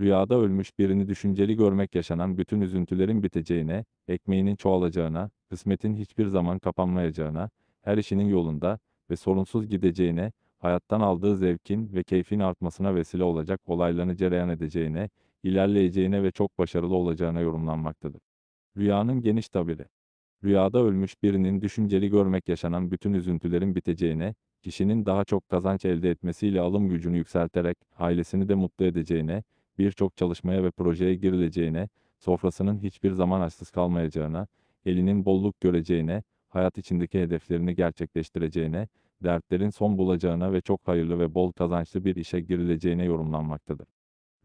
Rüyada ölmüş birini düşünceli görmek yaşanan bütün üzüntülerin biteceğine, ekmeğinin çoğalacağına, kısmetin hiçbir zaman kapanmayacağına, her işinin yolunda ve sorunsuz gideceğine, hayattan aldığı zevkin ve keyfin artmasına vesile olacak olaylarını cereyan edeceğine, ilerleyeceğine ve çok başarılı olacağına yorumlanmaktadır. Rüyanın geniş tabiri Rüyada ölmüş birinin düşünceli görmek yaşanan bütün üzüntülerin biteceğine, kişinin daha çok kazanç elde etmesiyle alım gücünü yükselterek ailesini de mutlu edeceğine, birçok çalışmaya ve projeye girileceğine, sofrasının hiçbir zaman açsız kalmayacağına, elinin bolluk göreceğine, hayat içindeki hedeflerini gerçekleştireceğine, dertlerin son bulacağına ve çok hayırlı ve bol kazançlı bir işe girileceğine yorumlanmaktadır.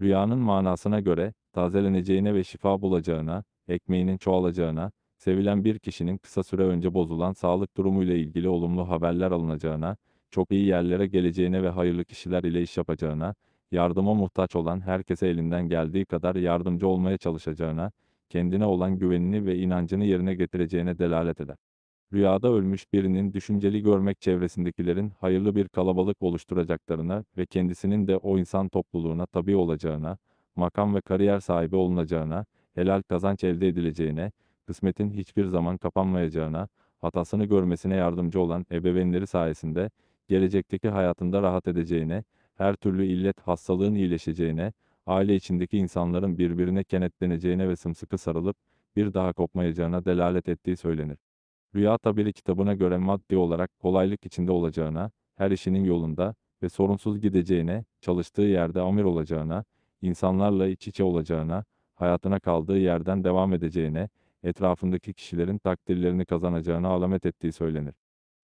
Rüyanın manasına göre, tazeleneceğine ve şifa bulacağına, ekmeğinin çoğalacağına, sevilen bir kişinin kısa süre önce bozulan sağlık durumuyla ilgili olumlu haberler alınacağına, çok iyi yerlere geleceğine ve hayırlı kişiler ile iş yapacağına, yardıma muhtaç olan herkese elinden geldiği kadar yardımcı olmaya çalışacağına, kendine olan güvenini ve inancını yerine getireceğine delalet eder. Rüyada ölmüş birinin düşünceli görmek çevresindekilerin hayırlı bir kalabalık oluşturacaklarına ve kendisinin de o insan topluluğuna tabi olacağına, makam ve kariyer sahibi olunacağına, helal kazanç elde edileceğine, kısmetin hiçbir zaman kapanmayacağına, hatasını görmesine yardımcı olan ebeveynleri sayesinde, gelecekteki hayatında rahat edeceğine, her türlü illet hastalığın iyileşeceğine, aile içindeki insanların birbirine kenetleneceğine ve sımsıkı sarılıp, bir daha kopmayacağına delalet ettiği söylenir. Rüya tabiri kitabına göre maddi olarak kolaylık içinde olacağına, her işinin yolunda ve sorunsuz gideceğine, çalıştığı yerde amir olacağına, insanlarla iç içe olacağına, hayatına kaldığı yerden devam edeceğine, etrafındaki kişilerin takdirlerini kazanacağına alamet ettiği söylenir.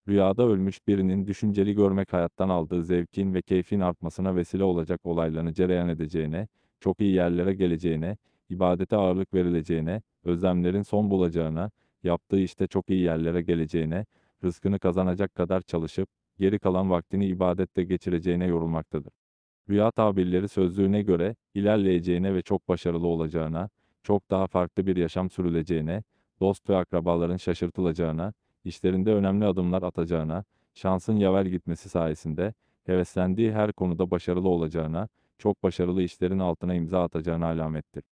Rüyada ölmüş birinin düşünceli görmek hayattan aldığı zevkin ve keyfin artmasına vesile olacak olaylarını cereyan edeceğine, çok iyi yerlere geleceğine, ibadete ağırlık verileceğine, özlemlerin son bulacağına, yaptığı işte çok iyi yerlere geleceğine, rızkını kazanacak kadar çalışıp, geri kalan vaktini ibadette geçireceğine yorulmaktadır. Rüya tabirleri sözlüğüne göre, ilerleyeceğine ve çok başarılı olacağına, çok daha farklı bir yaşam sürüleceğine, dost ve akrabaların şaşırtılacağına, işlerinde önemli adımlar atacağına, şansın yaver gitmesi sayesinde, heveslendiği her konuda başarılı olacağına, çok başarılı işlerin altına imza atacağına alamettir.